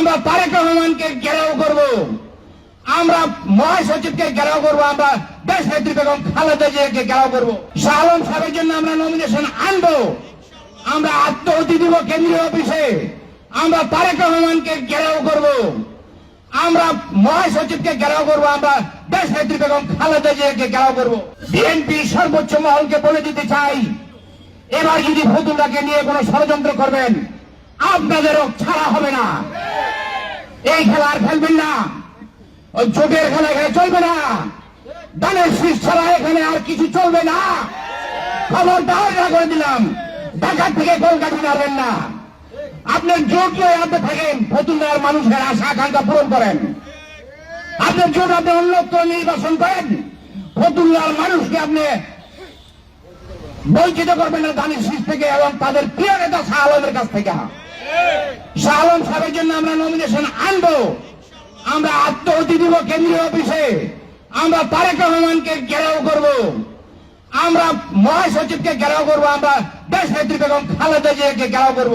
আমরা তারেক রহমানকে ঘেরাও করব। আমরা মহাসচিবকে ঘেরাও করব। আমরা দেশ নেত্রী বেগম খালেদা জিয়াকে ঘেরাও করব। শাহ সাহেবের জন্য আমরা নমিনেশন আনব। আমরা আত্মহতি দিব কেন্দ্রীয় অফিসে। আমরা তারেক রহমানকে ঘেরাও করব। আমরা মহাসচিবকে ঘেরাও করব। আমরা দেশ নেত্রী বেগম খালেদা জিয়াকে ঘেরাও করব। বিএনপি সর্বোচ্চ মহলকে বলে দিতে চাই, এবার যদি ফতুল্লাকে নিয়ে কোনো ষড়যন্ত্র করবেন, আপনাদেরও ছাড়া হবে না। এই খেলা আর খেলবেন না। ওই জোটের খেলা এখানে চলবে না। দানের শীষ ছাড়া এখানে আর কিছু চলবে না। খবর দেওয়া করে দিলাম। ঢাকার থেকে কলকাতা যাবেন না। আপনার জোট লয়ে হাতে থাকেন, ফতুল্লার মানুষের আশা, আকাঙ্ক্ষা পূরণ করেন। আপনার জোট আপনি অন্যত্র নির্বাচন করেন। ফতুল্লার মানুষকে আপনি বঞ্চিত করবেন না দানের শীষ থেকে এবং তাদের প্রিয় নেতা শাহ আলমের কাছ থেকে। শাহ জন্য আমরা নমিনেশন আনব। আমরা আত্মহতি দিব কেন্দ্রীয় অফিসে। আমরা তারেক রহমানকে ঘেরাও করব। আমরা মহাসচিবকে ঘেরাও করব। আমরা দেশ নেত্রী বেগম খালেদা জিয়াকে ঘেরাও করব।